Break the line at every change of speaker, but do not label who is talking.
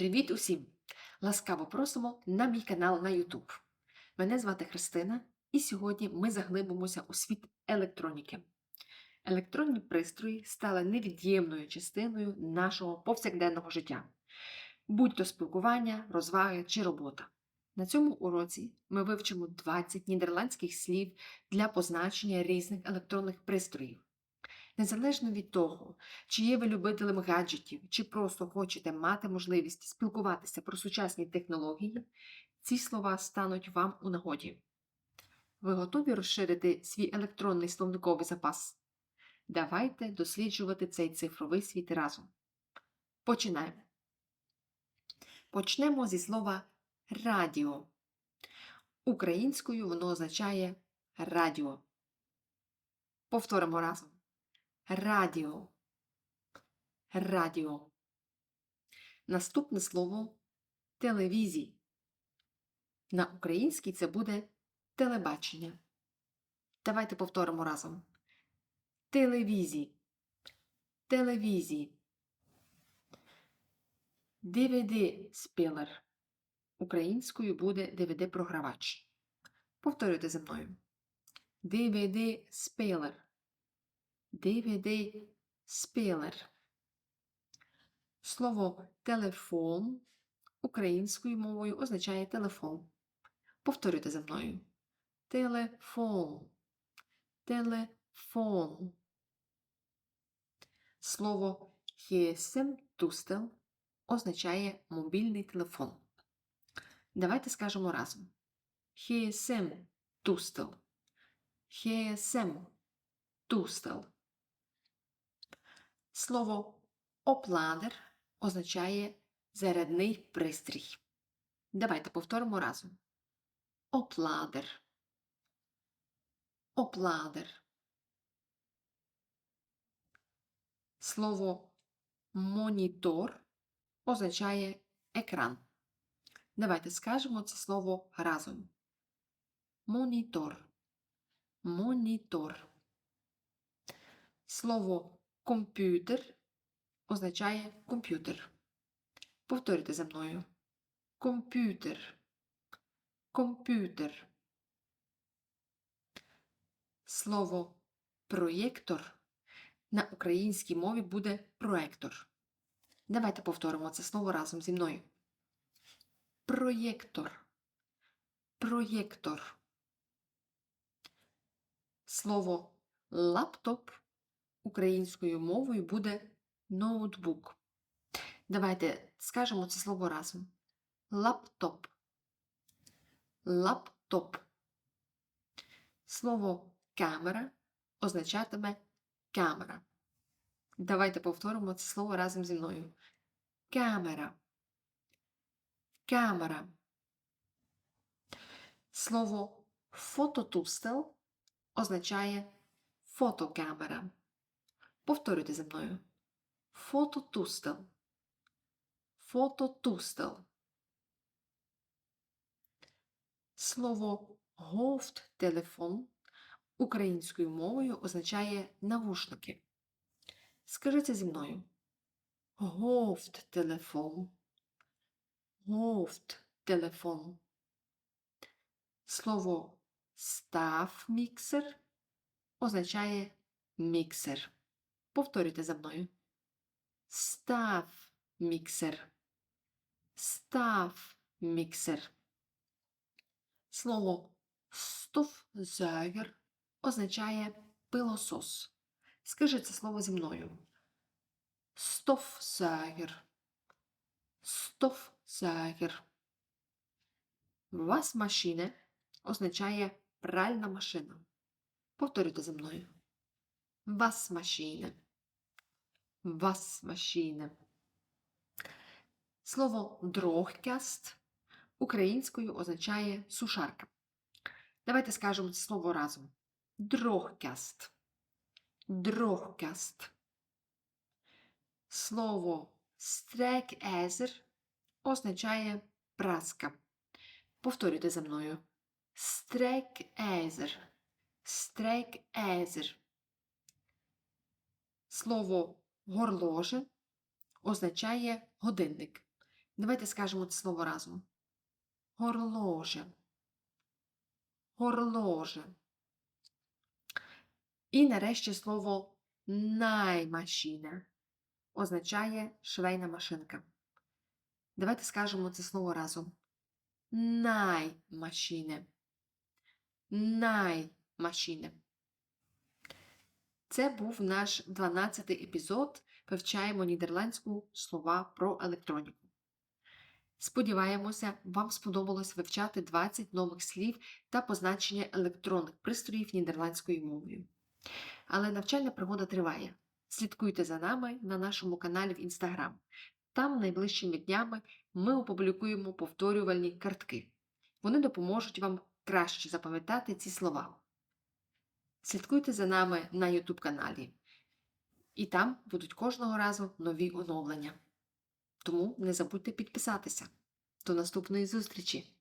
Привіт усім! Ласкаво просимо на мій канал на YouTube. Мене звати Христина, і сьогодні ми заглибимося у світ електроніки. Електронні пристрої стали невід'ємною частиною нашого повсякденного життя, будь то спілкування, розваги чи робота. На цьому уроці ми вивчимо 20 нідерландських слів для позначення різних електронних пристроїв. Незалежно від того, чи є ви любителем гаджетів, чи просто хочете мати можливість спілкуватися про сучасні технології, ці слова стануть вам у нагоді. Ви готові розширити свій електронний словниковий запас? Давайте досліджувати цей цифровий світ разом. Починаємо. Почнемо зі слова радіо. Українською воно означає радіо. Повторимо разом. Радіо. Радіо. Наступне слово телевізій. На українській це буде телебачення. Давайте повторимо разом. Телевізій. Телевізій. DVD-спілер. Українською буде DVD-програвач. Повторюйте за мною. DVD-спілер. DVD-спілер. Слово телефон українською мовою означає телефон. Повторюйте за мною. Телефон. Телефон. Слово GSM-тустел означає мобільний телефон. Давайте скажемо разом. GSM-тустел. GSM-тустел. Слово опладер означає зарядний пристрій. Давайте повторимо разом. Опладер. Опладер. Слово монітор означає екран. Давайте скажемо це слово разом. Монітор. Монітор. Слово комп'ютер означає комп'ютер. Повторюйте за мною. Комп'ютер. Комп'ютер. Слово проєктор на українській мові буде проектор. Давайте повторимо це слово разом зі мною. Проєктор. Проєктор. Слово лаптоп українською мовою буде ноутбук. Давайте скажемо це слово разом. Лаптоп. Лаптоп. Слово камера означатиме камера. Давайте повторимо це слово разом зі мною. Камера. Камера. Слово фототустел означає фотокамера. Повторюйте за мною. Фототустел. Фототустел. Слово говт-телефон українською мовою означає навушники. Скажіть зі мною. Говт-телефон. Говт-телефон. Слово став-міксер означає міксер. Повторюйте за мною. Став-міксер. Став-міксер. Слово стовзагер означає пилосос. Скажи це слово зі мною. Стовзагер. Стовзагер. Васмашіне означає пральна машина. Повторюйте за мною. Васмашіне. Васмашіне. Слово дрогкяст українською означає сушарка. Давайте скажемо це слово разом. Дрогкаст. Дрогкаст. Слово стрекезер означає праска. Повторюйте за мною. Стрекезер. Стрекезер. Слово горложе означає годинник. Давайте скажемо це слово разом. Горложе. Горложе. І нарешті слово наймашіна означає швейна машинка. Давайте скажемо це слово разом. Наймашіне. Наймашіне. Це був наш 12-й епізод. Вивчаємо нідерландську слова про електроніку. Сподіваємося, вам сподобалось вивчати 20 нових слів та позначення електронних пристроїв нідерландською мовою. Але навчальна пригода триває. Слідкуйте за нами на нашому каналі в Instagram. Там найближчими днями ми опублікуємо повторювальні картки. Вони допоможуть вам краще запам'ятати ці слова. Слідкуйте за нами на YouTube каналі. І там будуть кожного разу нові оновлення. Тому не забудьте підписатися. До наступної зустрічі!